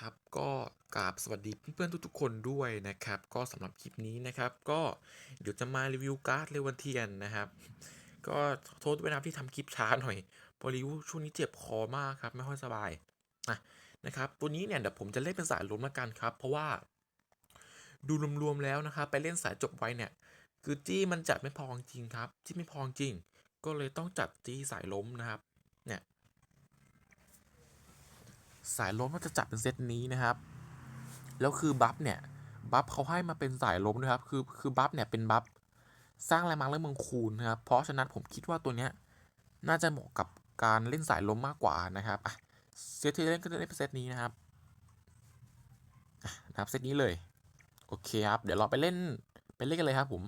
ครับก็กราบสวัสดีเพื่อนๆทุกๆคนด้วยนะครับ ก็สำหรับคลิปนี้นะครับ ก็เดี๋ยวจะมารีวิวการ์ดเลวันเทียนนะครับ ก็โทษด้วยนะครับที่ทำคลิปช้าหน่อยเพอรีวิวช่วงนี้เจ็บคอมากครับ ไม่ค่อยสบายะนะครับตัวนี้เนี่ยเดี๋ยวผมจะเล่นเป็นสายล้มละกันครับ เพราะว่า ดูรวมๆแล้วนะครับไปเล่นสายจบไว้เนี่ย คือจี้มันจัดไม่พอจริงครับจี้ไม่พอจริง ก็เลยต้องจัดจี้สายล้มนะครับ เนี่ย สายล้มก็จะจัดเป็นเซตนี้นะครับ แล้วคือบัฟเนี่ยบัฟเขาให้มาเป็นสายล้มด้วยครับ คือคือบัฟเนี่ยเป็นบัฟสร้างแรงมังและเมืองคูณนะครับ เพราะฉะนั้นผมคิดว่าตัวเนี้ยน่าจะเหมาะกับการเล่นสายล้มมากกว่านะครับอะเซตที่เล่นก็จะเล่นเป็นเซตนี้นะครับนะครับเซตนี้เลย โอเคครับ เดี๋ยวเราไปเล่นไปเล่นกันเลยครับผม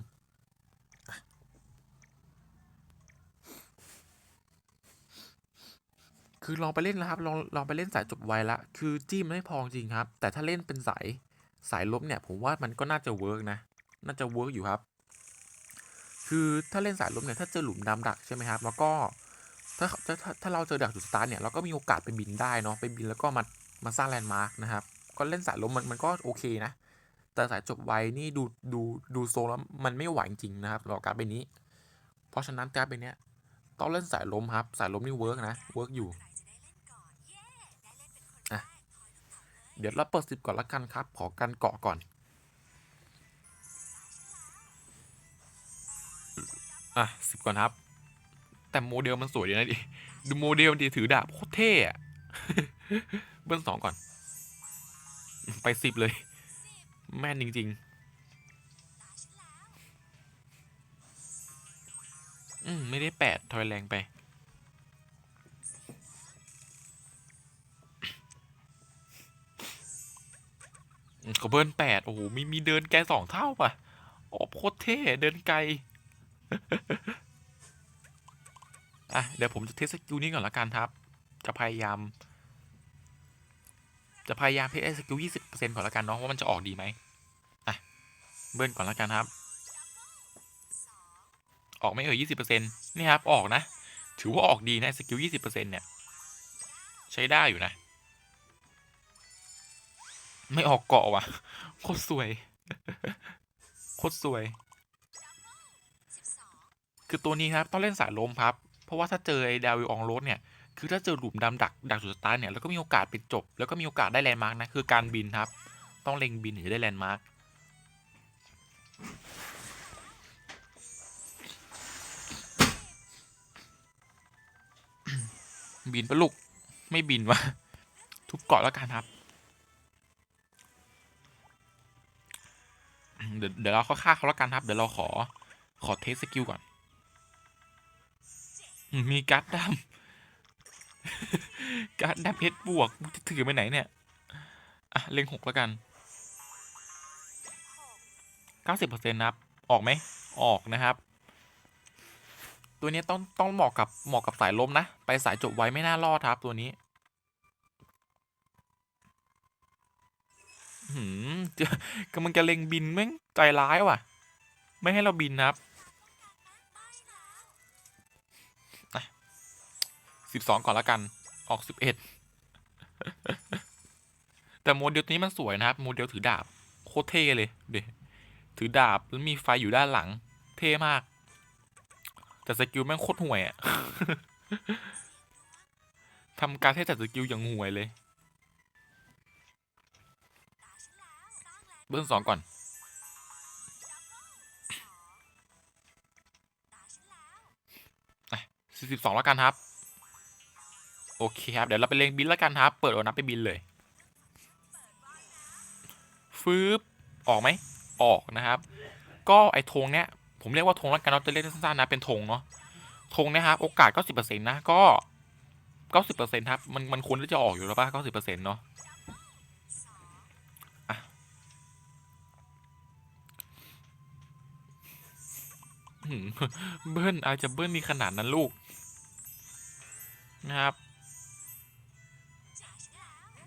คือลองไปเล่นแล้วครับลองลองไปเล่นสายจบไวละคือจี้มันไม่พอจริงครับ แต่ถ้าเล่นเป็นสายสายลบเนี่ยผมว่ามันก็น่าจะเวิร์กนะ น่าจะเวิร์กอยู่ครับ คือถ้าเล่นสายลบเนี่ยถ้าเจอหลุมดำดักใช่ไหมครับแล้วก็ถ้าถ้าถ้าถ้าเราเจอดักจุดสตาร์ทเนี่ยเราก็มีโอกาสไปบินได้เนาะไปบินแล้วก็มามาสร้างแลนด์มาร์กนะครับก็เล่นสายลบมันมันก็โอเคนะ แต่สายจบไวนี่ดูดูดูโซแล้วมันไม่ไหวจริงนะครับหรับการดใบนี้ เพราะฉะนั้นการดใบเนี้ยต้องเล่นสายลมครับ สายลมนี่เวิร์กนะเวิร์กอยู่ เดี๋ยวเราเปิดสิบก่อนละกันครับ ขอกันเกาะก่อน อะสิบก่อนครับ แต่โมเดลมันสวยดีนะดิ ดูโมเดลมันดีถือดาบโคตรเท่อะเบิ้ลสองก่อน ไปสิบเลย แม่นจริง ๆ อืม ไม่ได้แปดทอยแรงไป เขาเบิร์นแปดโอ้โหมีมีเดินไกลสองเท่าป่ะโอ้โคตรเท่เดินไกลอะเดี๋ยวผมจะเทสสกิลนี้ก่อนละกันครับ จะพยายาม จะพยายามเทสสกิลยี่สิบเปอร์เซ็นต์ก่อนละกันเนาะว่ามันจะออกดีไหมอะเบิร์นก่อนละกันครับ ออกไม่เอ่ยยี่สิบเปอร์เซ็นต์นี่ครับออกนะ ถือว่าออกดีนะสกิลยี่สิบเปอร์เซ็นต์เนี่ย ใช้ได้อยู่นะ ไม่ออกเกาะว่ะ โคตรสวย โคตรสวย คือตัวนี้ครับ ต้องเล่นสายลมครับ เพราะว่าถ้าเจอไอ้ดาวิลอองโรสเนี่ย คือถ้าเจอหลุมดำดักดักจุดสตาร์เนี่ย แล้วก็มีโอกาสเป็นจบ แล้วก็มีโอกาสได้แลนด์มาร์กนะ คือการบินครับ ต้องเล็งบินถึงจะได้แลนด์มาร์กบินปะลูก ไม่บินวะทุบเกาะแล้วกันครับ เดี๋ยวเดี๋ยวเราเข้าฆ่าเขาแล้วกันครับ เดี๋ยวเราขอขอเทสสกิลก่อน มีการ์ดดำการ์ดดำเพชรบวกจะถือไปไหนเนี่ย อะ เล็งหกแล้วกันเก้าสิบเปอร์เซ็นต์นะครับ ออกไหม ออกนะครับ ตัวนี้ต้องต้องเหมาะกับเหมาะกับสายลมนะ ไปสายจบไว้ไม่น่ารอดครับตัวนี้ หืม กำลังจะเล็งบินแม่งใจร้ายว่ะ ไม่ให้เราบินนะครับสิบสองก่อนละกันออกสิบเอ็ดแต่โมเดลตัวนี้มันสวยนะครับ โมเดลถือดาบโคตรเท่เลยเดี๋ยวถือดาบแล้วมีไฟอยู่ด้านหลัง เท่มาก แต่สกิลแม่งโคตรห่วยอะทำการเทสแต่สกิลอย่างห่วยเลย เบื้องสองก่อน สี่สิบสองแล้วกันครับ โอเคครับ เดี๋ยวเราไปเลงบินแล้วกันครับ เปิดโอนับไปบินเลย ฟืบออกไหม ออกนะครับ ก็ไอ้ธงเนี้ย ผมเรียกว่าธงแล้วกันเราจะเรียกสั้นๆนะ เป็นธงเนาะ ธงนะครับ โอกาสเก็สิบเปอร์เซ็นต์นะ ก็เก้าสิบเปอร์เซ็นต์ครับ มันมันควรที่จะออกอยู่แล้วป่ะเก้าสิบเปอร์เซ็นต์เนาะ เบิ้ลอาจจะเบิ้ลมีขนาดนั้นลูก นะครับ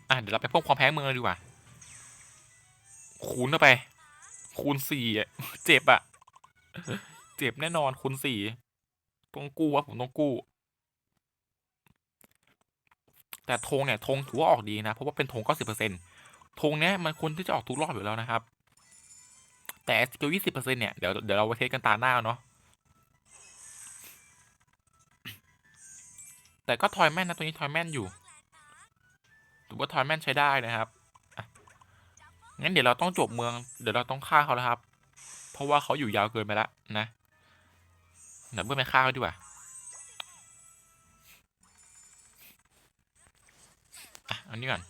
อะเดี๋ยวเราไปเพิ่มความแพ้เมืองดีกว่า คูณเข้าไป คูณสี่เจ็บอะเจ็บแน่นอนคูณสี่ต้องกู้วะผมต้องกู้ แต่ธงเนี่ยธงถือว่าออกดีนะ เพราะว่าเป็นธงเก้าสิบเปอร์เซ็นต์ธงเนี้ยมันควรที่จะออกทุกรอบอยู่แล้วนะครับ แต่สกิลยี่สิบเปอร์เซ็นต์เนี่ย เดี๋ยวเดี๋ยวเราไปเทสกันตาหน้าเนาะ แต่ก็ทอยแม่นนะตัวนี้ทอยแม่นอยู่ถือว่าทอยแม่นใช้ได้นะครับงั้นเดี๋ยวเราต้องจบเมือง เดี๋ยวเราต้องฆ่าเขาแล้วครับ เพราะว่าเขาอยู่ยาวเกินไปแล้วนะเดี๋ยวเพื่อไปฆ่าเขาดีกว่าอะอันนี้ก่อน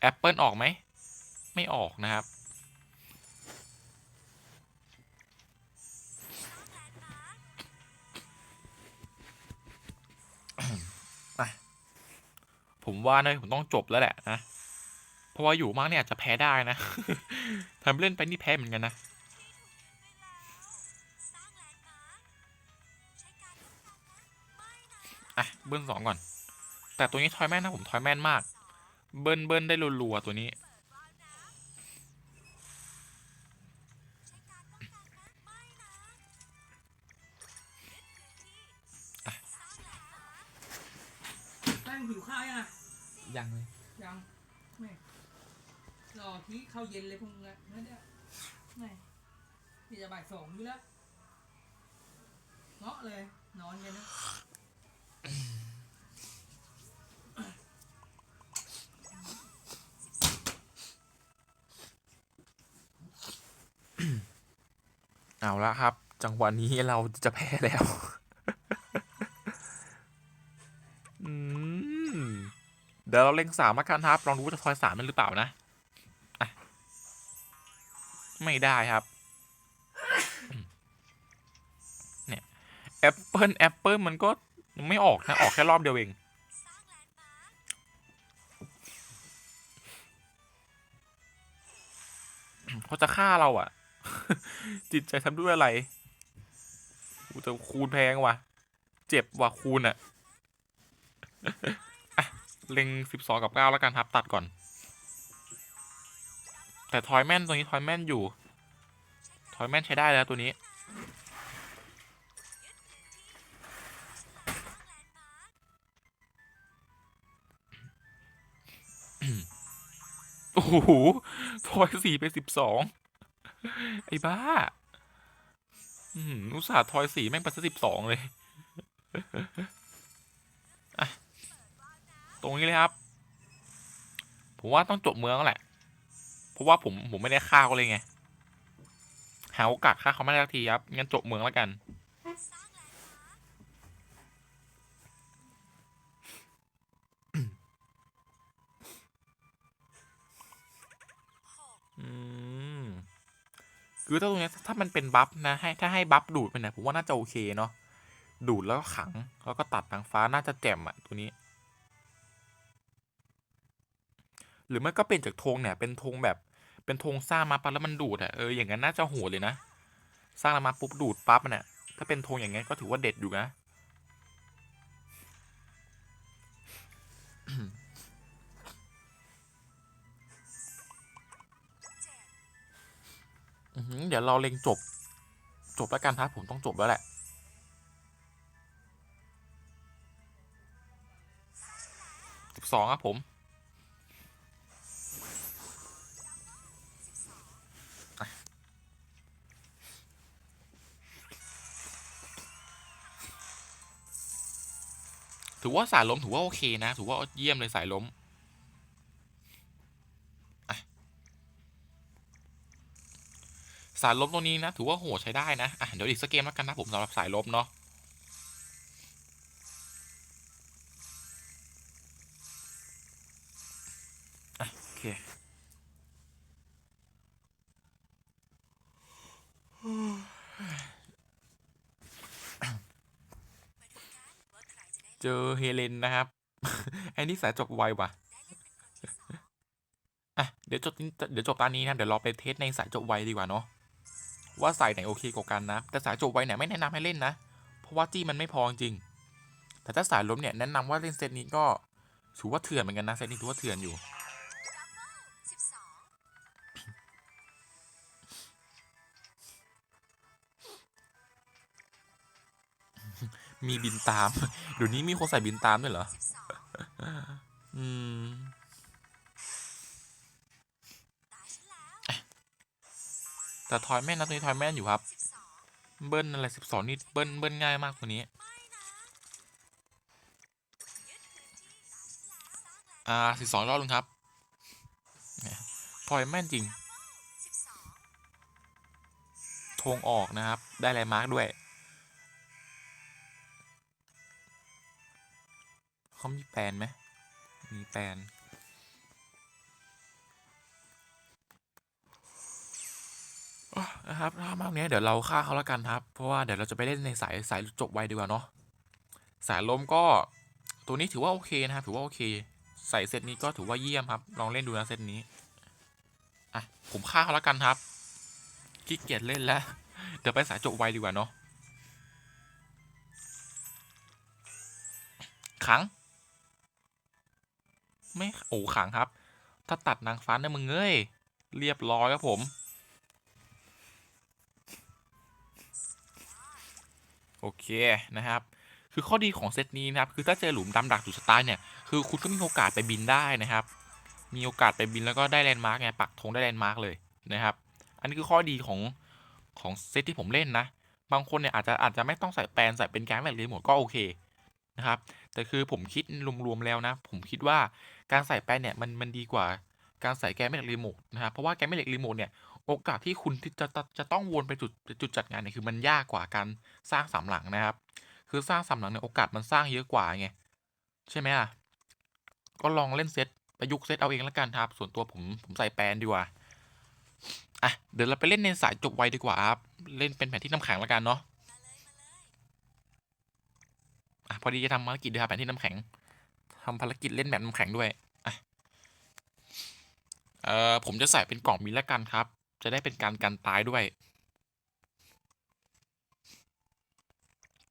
แอปเปิลออกไหม ไม่ออกนะครับ ผมว่านะผมต้องจบแล้วแหละนะ เพราะว่าอยู่มากเนี่ยอาจจะแพ้ได้นะทำเล่นไปนี่แพ้เหมือนกันนะอะเบิ้ลสองก่อน แต่ตัวนี้ทอยแม่นนะผมทอยแม่นมาก เบิ้ลเบิ้ลได้รัวๆตัวนี้ ครับ จังหวะนี้เราจะแพ้แล้วเดี๋ยวเราเล็งสามละกันครับ ลองดูว่าจะทอยสามได้หรือเปล่านะไม่ได้ครับเนี่ยแอปเปิลแอปเปิลมันก็ไม่ออกนะ ออกแค่รอบเดียวเองเขาจะฆ่าเราอะ จิตใจทำด้วยอะไรกูจะคูณแพงว่ะ เจ็บว่ะคูณอะอะเล็งสิบสองกับเก้าแล้วกันครับ ตัดก่อน แต่ทอยแม่นตัวนี้ทอยแม่นอยู่ ทอยแม่นใช้ได้แล้วตัวนี้ โอ้โหทอยสี่ไปสิบสอง ไอ้บ้าอุตส่าห์ทอยสี่แม่งไปซะสิบสองเลย ตรงนี้เลยครับ ผมว่าต้องจบเมืองแล้วแหละ เพราะว่าผมผมไม่ได้ฆ่าเขาเลยไง หาโอกาสฆ่าเขาไม่ได้ทีครับ งั้นจบเมืองแล้วกัน คือถ้าตรงนี้ถ้ามันเป็นบัฟนะให้ถ้าให้บัฟดูดไปเนี่ยผมว่าน่าจะโอเคเนาะดูดแล้วก็ขังแล้วก็ตัดทางฟ้าน่าจะแจ่มอะตัวนี้ หรือไม่ก็เป็นจากธงเนี่ย เป็นธงแบบเป็นธงสร้างมาปั๊บแล้วมันดูดอะเอออย่างนั้นน่าจะโหดเลยนะ สร้างมาปุ๊บดูดปั๊บเนี่ยถ้าเป็นธงอย่างงั้นก็ถือว่าเด็ดอยู่นะ เดี๋ยวเราเล็งจบ จบแล้วกันครับผมต้องจบแล้วแหละ สิบสองครับผม ถือว่าสายล้มถือว่าโอเคนะ ถือว่าเยี่ยมเลยสายล้ม สายลบตรงนี้นะ ถือว่าโหดใช้ได้นะอะเดี๋ยวอีกสักเกมแล้วกันนะผมสำหรับสายลบเนาะโอเคเจอเฮเลนนะครับไอ้นี่สายจบไวว่ะอะเดี๋ยวจบเดี๋ยวจบตอนนี้นะเดี๋ยวเราไปเทสในสายจบไวดีกว่าเนาะ ว่าสายไหนโอเคกว่ากันนะ แต่สายจบไวเนี่ยไม่แนะนำให้เล่นนะ เพราะว่าจี้มันไม่พอจริง แต่ถ้าสายล้มเนี่ยแนะนำว่าเล่นเซตนี้ก็ถือว่าเถื่อนเหมือนกันนะเซตนี้ถือว่าเถื่อนอยู่มีบินตามเดี๋ยวนี้มีคนใส่บินตามด้วยเหรอ อืม แต่ทอยแม่นนะตัวนี้ทอยแม่นอยู่ครับ เบิ้ลอะไรสิบสองนี่เบิ้ลเบิ้ลง่ายมากตัวนี้ อ่าสิบสองรอบลุงครับเนี่ยทอยแม่นจริงธงออกนะครับ ได้แลนด์มาร์กด้วย เขามีแปลนไหมมีแปลน นะครับถ้ามากเนี้ยเดี๋ยวเราฆ่าเขาแล้วกันครับ เพราะว่าเดี๋ยวเราจะไปเล่นในสายสายจบไวดีกว่าเนาะสายลมก็ตัวนี้ถือว่าโอเคนะครับถือว่าโอเค ใส่เซตนี้ก็ถือว่าเยี่ยมครับ ลองเล่นดูนะเซตนี้อะผมฆ่าเขาแล้วกันครับขี้เกียจเล่นแล้ว เดี๋ยวไปสายจบไวดีกว่าเนาะขัง ไม่โอ้ขังครับ ถ้าตัดนางฟ้าเนี่ยมึงเอ้ยเรียบร้อยครับผม โอเคนะครับ คือข้อดีของเซตนี้นะครับ คือถ้าเจอหลุมดำดักจุดสตาร์เนี่ย คือคุณก็มีโอกาสไปบินได้นะครับ มีโอกาสไปบินแล้วก็ได้แลนด์มาร์กไงปักธงได้แลนด์มาร์กเลยนะครับ อันนี้คือข้อดีของของเซตที่ผมเล่นนะ บางคนเนี่ยอาจจะอาจจะไม่ต้องใส่แปลนใส่เป็นแกนแบบรีโมทก็โอเคนะครับ แต่คือผมคิดรวมๆแล้วนะ ผมคิดว่าการใส่แปลนเนี่ยมันมันดีกว่าการใส่แกนแม่เหล็กรีโมทนะครับ เพราะว่าแกนแม่เหล็กรีโมทเนี่ย โอกาสที่คุณที่จะจะจะต้องวนไปจุดจุดจัดงานเนี่ยคือมันยากกว่าการสร้างสามหลังนะครับ คือสร้างสามหลังเนี่ยโอกาสมันสร้างเยอะกว่าไงใช่ไหมอะก็ลองเล่นเซตประยุกต์เซตเอาเองแล้วกันครับ ส่วนตัวผมผมใส่แปลนดีกว่าอะเดี๋ยวเราไปเล่นในสายจบไวดีกว่าครับเล่นเป็นแผนที่น้ำแข็งแล้วกันเนาะอะพอดีจะทำภารกิจด้วยครับแผนที่น้ำแข็งทำภารกิจเล่นแบบน้ำแข็งด้วยอะเอ่อผมจะใส่เป็นกล่องมิลแล้วกันครับ จะได้เป็นการกันตายด้วย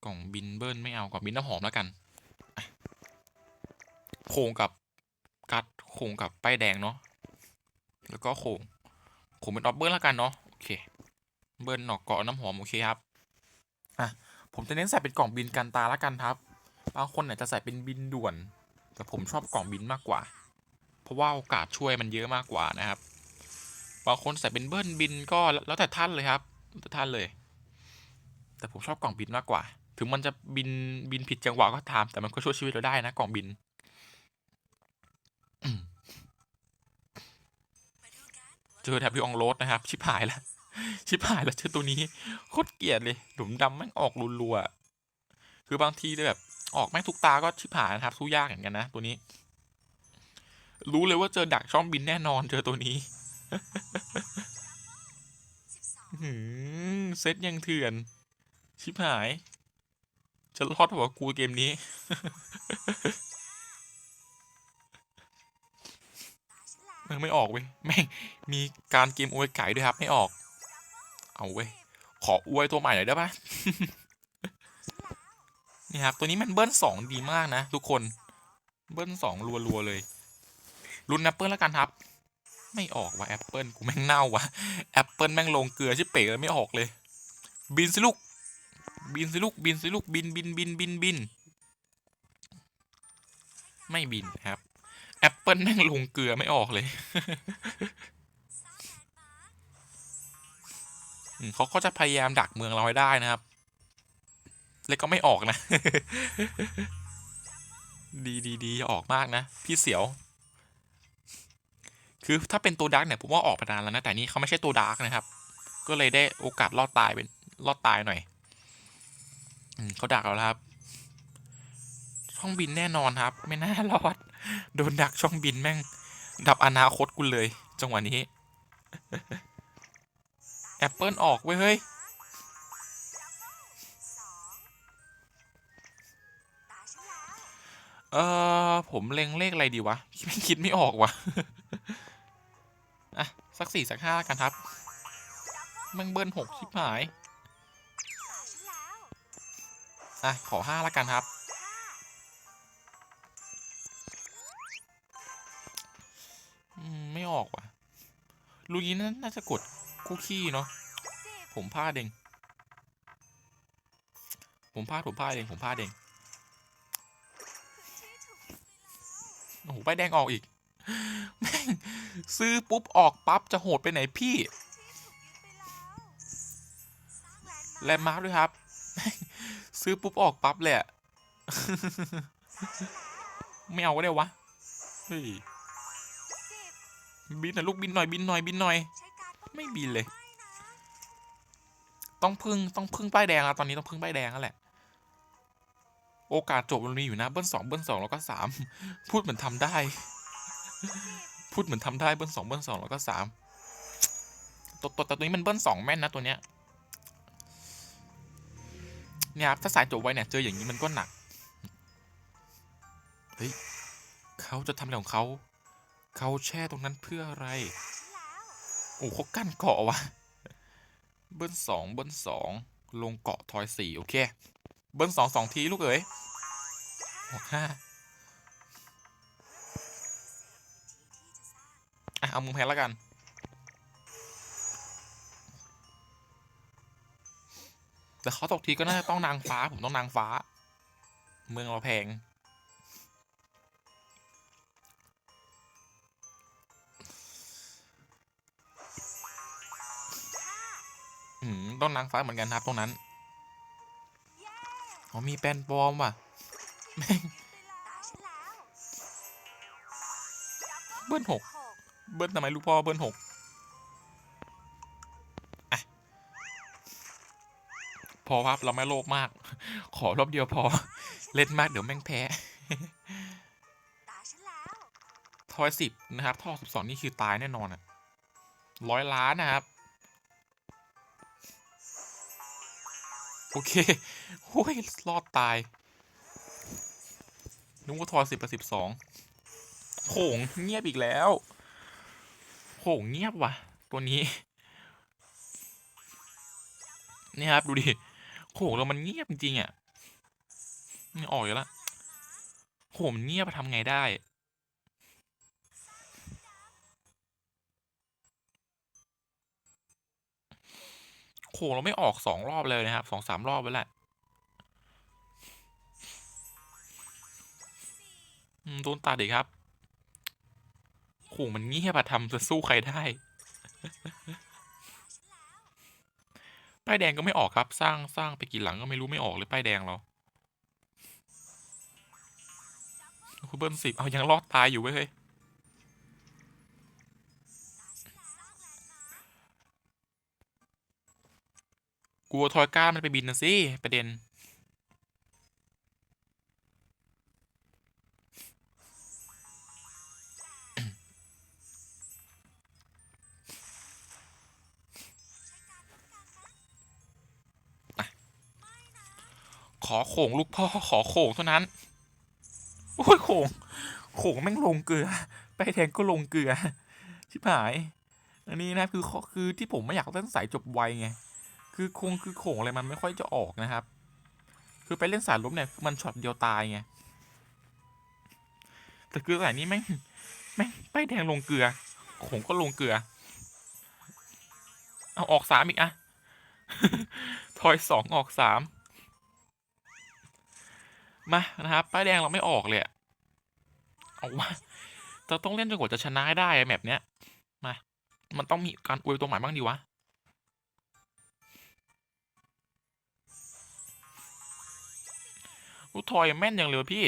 กล่องบินเบิ้ลไม่เอากล่องบินน้ำหอมแล้วกัน โคงกับกัดโคงกับป้ายแดงเนาะ แล้วก็โคงโคงเป็นออฟเบิ้ลแล้วกันเนาะ โอเค เบิ้ลหนอกเกาะน้ำหอมโอเคครับ อะ ผมจะเน้นใส่เป็นกล่องบินกันตาแล้วกันครับ บางคนเนี่ยจะใส่เป็นบินด่วน แต่ผมชอบกล่องบินมากกว่า เพราะว่าโอกาสช่วยมันเยอะมากกว่านะครับ บางคนใส่เป็นเบิ้ลบินก็แล้วแต่ท่านเลยครับแล้วแต่ท่านเลย แต่ผมชอบกล่องบินมากกว่า ถึงมันจะบินบินผิดจังหวะก็ตามแต่มันก็ช่วยชีวิตเราได้นะกล่องบินเจอแถบที่องโรดนะครับ ชิบหายแล้ว ชิบหายแล้วเจอตัวนี้โคตรเกลียดเลย หลุมดำแม่งออกรัวๆคือบางทีแบบ ออกแม่งทุกตาก็ชิบหายนะครับสู้ยากเหมือนกันนะ ตัวนี้ รู้เลยว่าเจอดักช่องบินแน่นอนเจอตัวนี้ เซตยังเถื่อน ชิบหาย จะรอดหัวกูเกมนี้เออไม่ออกเว้ย แม่ง มีการเกมอวยไก่ด้วยครับ ไม่ออก เอาเว้ย ขออวยตัวใหม่หน่อยได้ปะนี่ครับ ตัวนี้มันเบิ้ลสองดีมากนะ ทุกคน เบิ้ลสองรัวๆเลย รุ่นแอปเปิลแล้วกันครับ ไม่ออกว่ะแอปเปิลกูแม่งเน่าว่ะแอปเปิลแม่งลงเกลือชิเป๋เลยไม่ออกเลย บินสิลูก บินสิลูก บินสิลูก บินบินบินบินบิน ไม่บินครับแอปเปิลแม่งลงเกลือไม่ออกเลยเขาก็จะพยายามดักเมืองเราให้ได้นะครับ แล้วก็ไม่ออกนะ ดีดีดีออกมากนะ พี่เสียว คือถ้าเป็นตัวดาร์กเนี่ยผมว่าออกไปนานแล้วนะแต่นี่เขาไม่ใช่ตัวดาร์กนะครับ ก็เลยได้โอกาสรอดตายเป็นรอดตายหน่อยอเขาดักเราแล้วครับ ช่องบินแน่นอนครับ ไม่น่ารอด โดนดักช่องบินแม่ง ดับอนาคตกูเลย จังหวะนี้แอปเปิลออกเว้ยเฮ้ยเออผมเล็งเลขอะไรดีวะไม่คิดไม่ออกวะ สักสี่สักห้ากันครับมังเบิ้ลหกชิบหาย อะ ขอห้าละกันครับ ไม่ออกว่ะ ลูกนี้น่าน่าจะกดคุกกี้เนาะ ผมพลาดเอง ผมพลาดผมพลาดเอง ผมพลาดเอง โอ้โหป้ายแดงออกอีก แซื้อปุ๊บออกปั๊บจะโหดไปไหนพี่ แลนด์มาร์คด้วยครับ ซื้อปุ๊บออกปั๊บเละ ไม่เอาก็ได้วะ เฮ้ย บินหน่อยลูกบินหน่อยบินหน่อยบินหน่อย ไม่บินเลย ต้องพึ่งต้องพึ่งป้ายแดงแล้วตอนนี้ต้องพึ่งป้ายแดงแล้วแหละโอกาสจบมันมีอยู่นะเบิ้ลสองเบิ้ลสองแล้วก็สามพูดเหมือนทำได้ พูดเหมือนทำได้เบิ้ลสองเบิ้ลสองแล้วก็สามตัวตัวตัวนี้มันเบิ้ลสองแม่นนะตัวเนี้ยเนี่ยครับถ้าสายจบไว้เนี่ยเจออย่างนี้มันก็หนัก เฮ้ยเขาจะทำอะไรของเขาเขาแช่ตรงนั้นเพื่ออะไร โอ้เขากั้นเกาะวะเบิ้ลสองเบิ้ลสองลงเกาะทอยสี่โอเค เบิ้ลสองสองทีลูกเอ๋ยหกห้า อะเอามุมแพนแล้วกันแต่เขาตกทีก็น่าจะต้องนางฟ้า ผมต้องนางฟ้า เมืองเราแพง อืม ต้องนางฟ้าเหมือนกันครับตรงนั้นอ๋อมีแป้นปลอมว่ะ แม่ง เบิ้ลหก เบิ้ลทำไมลูกพ่อเบิ้ลหกอะพอครับเราไม่โลภมาก ขอรอบเดียวพอ เล่นมากเดี๋ยวแม่งแพ้ทอยสิบนะครับทอสิบสองนี่คือตายแน่นอนอะร้อยล้านนะครับ โอเคโอ้ยรอดตายนึกว่าทอยสิบกับสิบสองโขงเงียบอีกแล้ว โขงเงียบว่ะ ตัวนี้ นี่ครับ ดูดิโขงเรามันเงียบจริงๆอะนี่ออกอยู่แล้วโขงมันเงียบทำไงได้โขงเราไม่ออกสองรอบเลยนะครับสองสามรอบไปแหละอืมโดนตัดอีกครับ โขงมันเงียบอะทำจะสู้ใครได้ ป้ายแดงก็ไม่ออกครับ สร้างสร้างไปกี่หลังก็ไม่รู้ไม่ออกเลยป้ายแดงเราคุณเบิ้ลสิบเอายังรอดตายอยู่เว้ยเฮ้ยกลัวทอยก้ามันไปบินนะสิประเด็น โข่งลูกพ่อขอโข่งเท่านั้น โอ้ยโข่งโข่งแม่งลงเกลือ ไปแทงก็ลงเกลือ ชิบหาย อันนี้นะคือข้อคือที่ผมไม่อยากเล่นสายจบไวไง คือคงคือโข่งอะไรมันไม่ค่อยจะออกนะครับ คือไปเล่นสายลบเนี่ยมันช็อตเดียวตายไง แต่คือสายนี้แม่งแม่งไปแดงลงเกลือ โข่งก็ลงเกลือ เอาออกสามอีกอะทอยสองออกสาม มานะครับป้ายแดงเราไม่ออกเลยเอาว่าเราต้องเล่นจนกว่าจะชนะให้ได้อแมปเนี้ยมา มันต้องมีการอวยตัวใหม่บ้างดีวะลูกทอยแม่นอย่างเลยพี่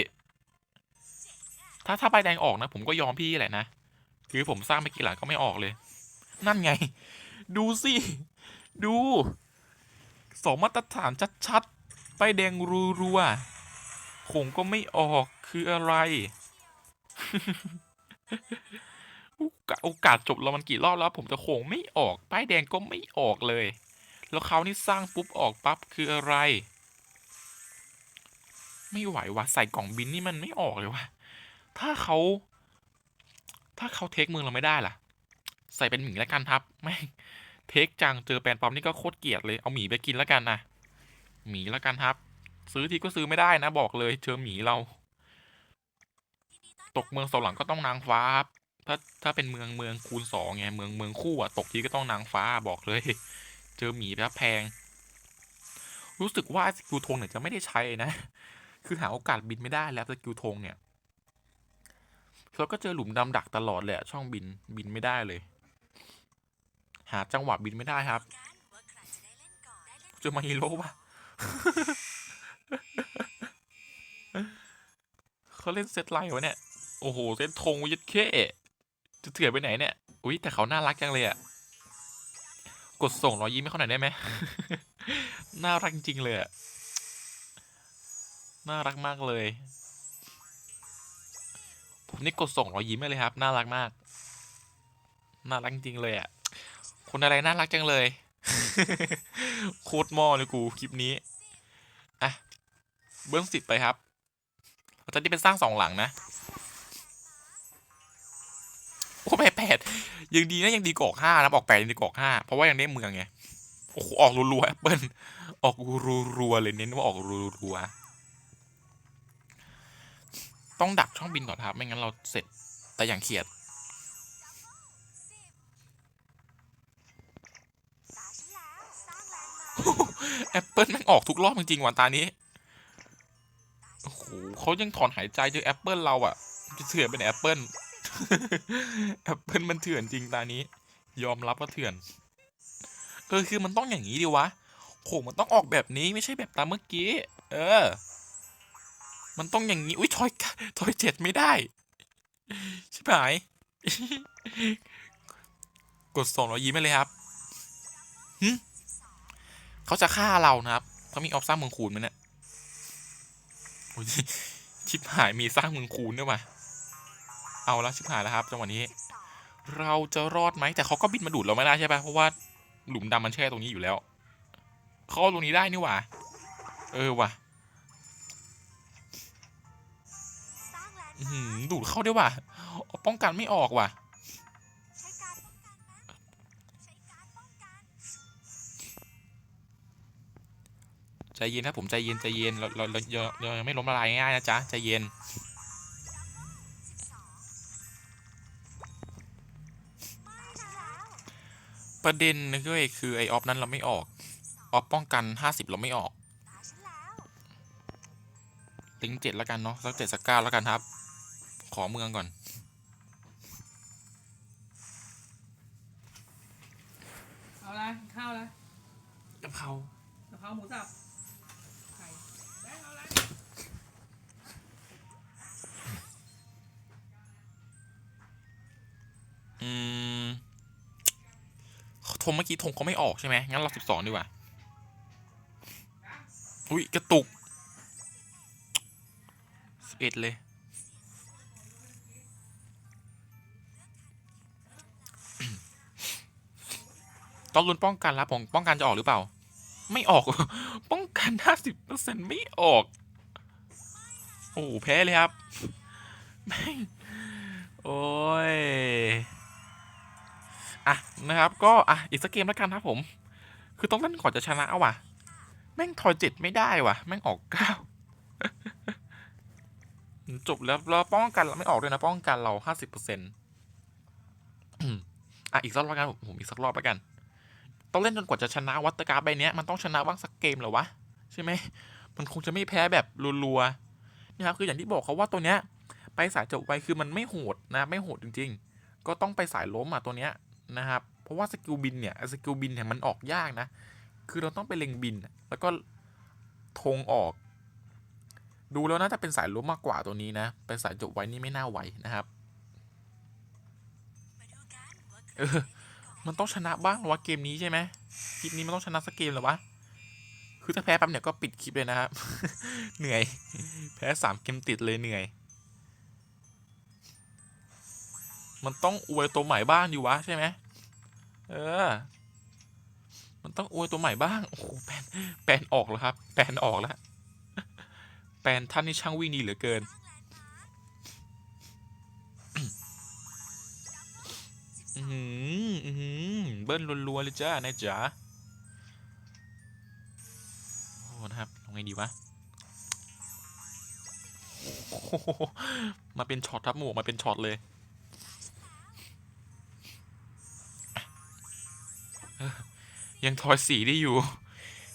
ถ้าถ้าใบแดงออกนะ ผมก็ยอมพี่แหละนะ คือผมสร้างไปกี่หลังก็ไม่ออกเลย นั่นไง ดูสิ ดู สองมาตรฐานชัดๆใบแดงรัวๆ คงก็ไม่ออกคืออะไรโอกาสจบเรามันกี่รอบแล้ว ผมจะโขงไม่ออกป้ายแดงก็ไม่ออกเลย แล้วเขานี่สร้างปุ๊บออกปั๊บคืออะไร ไม่ไหวว่ะใส่กล่องบินนี่มันไม่ออกเลยว่ะถ้าเขาถ้าเขาเทคเมืองเราไม่ได้ล่ะ ใส่เป็นหมีแล้วกันครับแม่งเทคจังเจอแปนปอมนี่ก็โคตรเกลียดเลยเอาหมีไปกินแล้วกันนะหมีแล้วกันครับ ซื้อทีก็ซื้อไม่ได้นะ บอกเลยเจอหมีเรา ตกเมืองสองหลังก็ต้องนางฟ้าครับถ้าถ้าเป็นเมืองเมืองคูณสองไงเมืองเมืองคู่อะตกทีก็ต้องนางฟ้าบอกเลย เจอหมีแบบแพง รู้สึกว่าสกิลธงเนี่ยจะไม่ได้ใช้นะ คือหาโอกาสบินไม่ได้แล้วสกิลธงเนี่ยเราก็เจอหลุมดำดักตลอดเละช่องบินบินไม่ได้เลย หาจังหวะบินไม่ได้ครับ เจอมาฮิโร่ปะ เขาเล่นเซตไลน์วะเนี่ย โอ้โห เซตธงยัดเข้จะเถื่อไปไหนเนี่ย อุ้ยแต่เขาน่ารักจังเลยอะกดส่งรอยยิ้มให้เขาหน่อยได้ไหม น่ารักจริงๆเลยอะน่ารักมากเลย ผมนี่กดส่งรอยยิ้มให้เลยครับ น่ารักมาก น่ารักจริงเลยอะคนอะไรน่ารักจังเลย โคตรมอเลยกูคลิปนี้ เบื้องสิบไปครับเราจะได้เป็นสร้างสองหลังนะ โอ้แปดแปดยังดีนะยังดีกาอกห้านะออกแปดยังดีกาอกห้าเพราะว่ายังได้เมืองไง โอ้โหออกรัวๆแอปเปิลออกรัวๆเลยเน้นว่าออกรัวๆต้องดักช่องบินก่อนครับ ไม่งั้นเราเสร็จแต่อย่างเขียดแอปเปิลแม่งออกทุกรอบจริงๆวันตานี้ เขายังถอนหายใจเจอแอปเปิลเราอะจะเถื่อนเป็นแอปเปิลแอปเปิลมันเถื่อนจริงตานี้ ยอมรับว่าเถื่อนเออคือมันต้องอย่างนี้ดิวะโหมันต้องออกแบบนี้ไม่ใช่แบบตามเมื่อกี้ เออ มันต้องอย่างนี้อุ้ยทอยทอยเจ็ดไม่ได้ชิบหาย กดส่งเรายิ้มไปเลยครับเขาจะฆ่าเรานะครับเขามีออฟสร้างเมืองคูณไหมเนี่ย โอ้ยชิบหายมีสร้างเมืองคูณด้วยว่ะเอาล้วชิบหายแล้วครับจังหวะนี้ เราจะรอดไหมแต่เขาก็บินมาดูดเราไม่ได้ใช่ปะเพราะว่าหลุมดำมันแช่ตรงนี้อยู่แล้วเขาเอาตรงนี้ได้นี่หว่าเออว่ะดูดเข้าได้ว่ะป้องกันไม่ออกว่ะ ใจเย็นครับผมใจเย็นใจเย็นเราเราเราเราเรายังไม่ล้มละลายง่ายๆนะจ๊ะใจเย็นประเด็นนะก็คือไอออฟนั้นเราไม่ออกออฟป้องกันห้าสิบเราไม่ออกลิงเจ็ดแล้วกันเนาะสักเจ็ดสักเก้าแล้วกันครับ ขอเมืองก่อน เอาละกินข้าวละกับเขากะเพราหมูสับ อืมธงเมื่อกี้ธงเขาไม่ออกใช่ไหมงั้นเราสิบสองดีกว่า อุ้ยกระตุกสิบเอ็ดเลย ต้องลุ้นป้องกันแล้วผมป้องกันจะออกหรือเปล่า ไม่ออก ป้องกันห้าสิบเปอร์เซ็นไม่ออก โอ้โหแพ้เลยครับแม่งโอ้ย อะนะครับ ก็อะอีกสักเกมแล้วกันครับผม คือต้องเล่นก่อนจะชนะว่ะ แม่งทอยเจ็ดไม่ได้ว่ะ แม่งออกเก้าจบแล้วเราป้องกันเราไม่ออกด้วยนะ ป้องกันเราห้าสิบเปอร์เซ็นต์อะอีกสักรอบแล้วกันผมอีกสักรอบแล้วกัน ต้องเล่นจนกว่าจะชนะวัตการ์ดใบเนี้ยมันต้องชนะบ้างสักเกมเหรอวะใช่ไหมมันคงจะไม่แพ้แบบรัวๆนะครับคืออย่างที่บอกเขาว่าตัวเนี้ย ไปสายจบไวคือมันไม่โหดนะ ไม่โหดจริง ๆ ก็ต้องไปสายล้มอะตัวเนี้ย นะครับ เพราะว่าสกิลบินเนี่ยสกิลบินเนี่ยมันออกยากนะ คือเราต้องไปเล็งบิน แล้วก็ธงออก ดูแล้วน่าจะเป็นสายล้มมากกว่าตัวนี้นะ เป็นสายจบไว้นี่ไม่น่าไหวนะครับเออมันต้องชนะบ้างหรอวะเกมนี้ใช่ไหมคลิปนี้มันต้องชนะสักเกมหรอวะคือถ้าแพ้ปั๊บเนี่ยก็ปิดคลิปเลยนะครับ เหนื่อย แพ้สามเกมติดเลยเหนื่อย มันต้องอวยตัวใหม่บ้างดีวะใช่ไหมเออ มันต้องอวยตัวใหม่บ้าง โอ้โหแปนแปนออกแล้วครับ แปนออกแล้ว แปนท่านนี่ช่างวิ่งดีเหลือเกิน อือหืออือหือเบิ้ลรัวๆเลยจ้านายจ๋า โอ้นะครับทำไงดีวะมาเป็นช็อตครับหมูมาเป็นช็อตเลย ยังทอยสีได้อยู่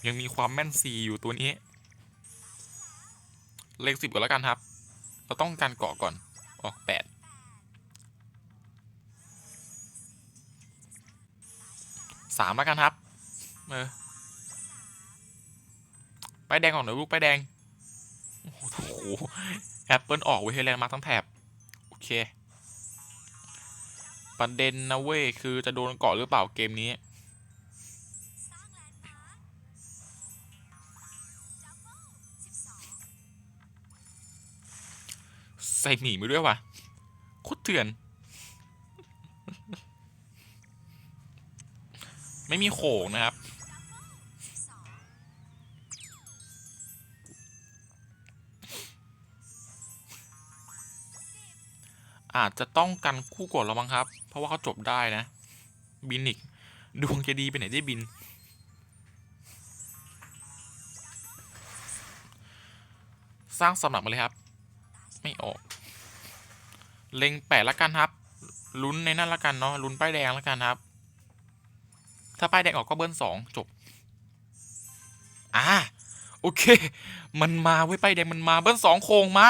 ยังมีความแม่นซีอยู่ตัวนี้ เลขสิบก่อนแล้วกันครับ เราต้องการเกาะก่อน ออกแปดสามแล้วกันครับ เออป้ายแดงออกหน่อยลูกป้ายแดง โอ้โหแอปเปิลออกเว้ยให้แรงมากทั้งแถบ โอเค ประเด็นนะเว้ย คือจะโดนเกาะหรือเปล่าเกมนี้ ใส่หมีไปด้วยว่ะโคตรเถื่อน ไม่มีโขงนะครับ อาจจะต้องกันคู่กดแล้วมั้งครับ เพราะว่าเขาจบได้นะ บินอีก ดวงจะดีไปไหนได้บินสร้างสำหรับมาเลยครับ ไม่ออก เล็งแปดละกันครับลุ้นในนั่นละกันเนาะลุ้นป้ายแดงละกันครับ ถ้าป้ายแดงออกก็เบิ้ลสองจบอ่าโอเค มันมาเว้ยป้ายแดงมันมาเบิ้ลสองโค้งมา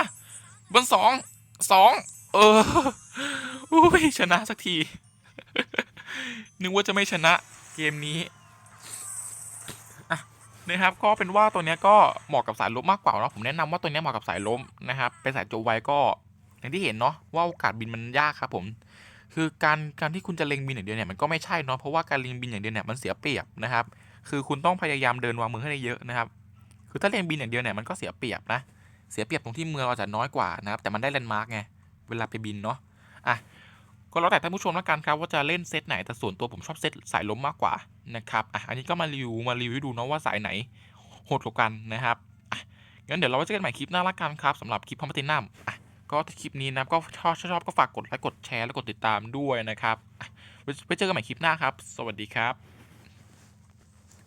เบิ้ลสองสองเอออุ้ยชนะสักที นึกว่าจะไม่ชนะเกมนี้นะครับก็เป็นว่าตัวเนี้ยก็เหมาะกับสายลบมากกว่าเนาะผมแนะนำว่าตัวเนี้ยเหมาะกับสายลมนะครับเป็นสายโจไวก็ อย่างที่เห็นเนาะว่าโอกาสบินมันยากครับผม คือการการที่คุณจะเล็งบินอย่างเดียวเนี่ยมันก็ไม่ใช่เนาะเพราะว่าการเล็งบินอย่างเดียวเนี่ยมันเสียเปรียบนะครับ คือคุณต้องพยายามเดินวางมือให้ได้เยอะนะครับ คือถ้าเล็งบินอย่างเดียวเนี่ยมันก็เสียเปรียบนะ เสียเปรียบตรงที่เมืองเราจะน้อยกว่านะครับแต่มันได้แลนด์มาร์กไงเวลาไปบินเนาะอะก็แล้วแต่ท่านผู้ชมแล้วกันครับว่าจะเล่นเซตไหนแต่ส่วนตัวผมชอบเซตสายล้มมากกว่านะครับอะอันนี้ก็มารีวิวมารีวิวดูเนาะว่าสายไหนโหดกว่ากันนะครับอะงั้นเดี๋ยวเราไว้เจอกันใหม่คลิปหน้าละกันครับสำหรับคลิปพอมตินัมอะ ก็ถ้าคลิปนี้นะครับก็ชอบชอบก็ฝากกดไลค์กดแชร์และกดติดตามด้วยนะครับไว้ไว้เจอกันใหม่คลิปหน้าครับ สวัสดีครับ